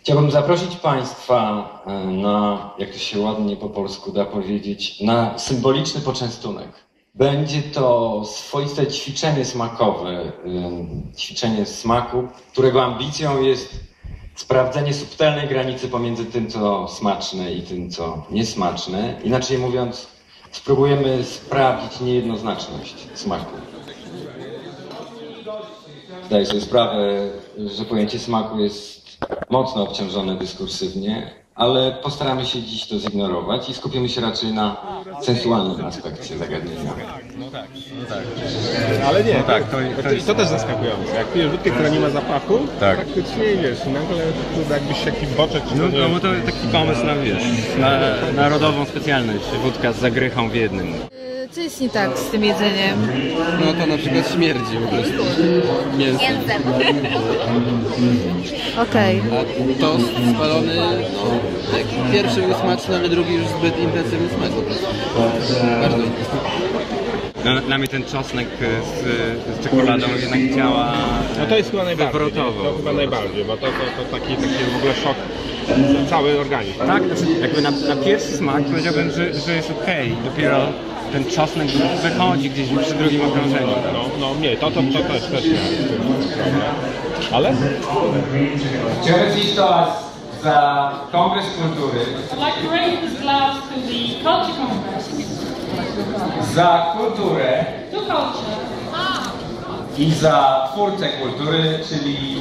Chciałbym zaprosić Państwa e, na, jak to się ładnie po polsku da powiedzieć, na symboliczny poczęstunek. Będzie to swoiste ćwiczenie smakowe, ym, ćwiczenie smaku, którego ambicją jest sprawdzenie subtelnej granicy pomiędzy tym, co smaczne i tym, co niesmaczne. Inaczej mówiąc, spróbujemy sprawdzić niejednoznaczność smaku. Zdaję sobie sprawę, że pojęcie smaku jest mocno obciążone dyskursywnie, ale postaramy się dziś to zignorować i skupimy się raczej na sensualnym aspekcie zagadnienia. Ale nie, No tak, to- to, to to, jest- to też zaskakujące. Jak pijesz wódkę, która nie ma zapachu, Tak. praktycznie wiesz, nagle kurde, jakbyś jakiś boczek czy No, to no bo to taki pomysł na, wiesz, na narodową specjalność, wódka z zagrychą w jednym. Co jest nie tak z tym jedzeniem? No to na przykład śmierdzi po prostu mięsem. Okej. A tost spalony, no jak pierwszy był smaczny, ale drugi już zbyt intensywny smak po prostu. Bardzo No, dla mnie ten czosnek z, z czekoladą jednak działa No to jest chyba najbardziej. nie? wywrotowo. To chyba najbardziej, bo to, to, to taki, taki w ogóle szok cały organizm. Tak, znaczy jakby na, na pierwszy smak powiedziałbym, że, że jest okej. Dopiero ten czosnek wychodzi gdzieś przy drugim okrążeniu. No, no nie, to, to, to też, też problem. Ale? Chciałbym dziś toast za Kongres Kultury, I'd like to raise this glass to the Culture Congress, za kulturę to culture, i za twórcę kultury, czyli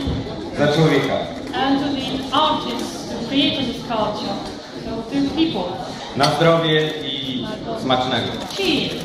za człowieka. and to the artists, the creators of culture, to. Na zdrowie i smacznego. Spirit?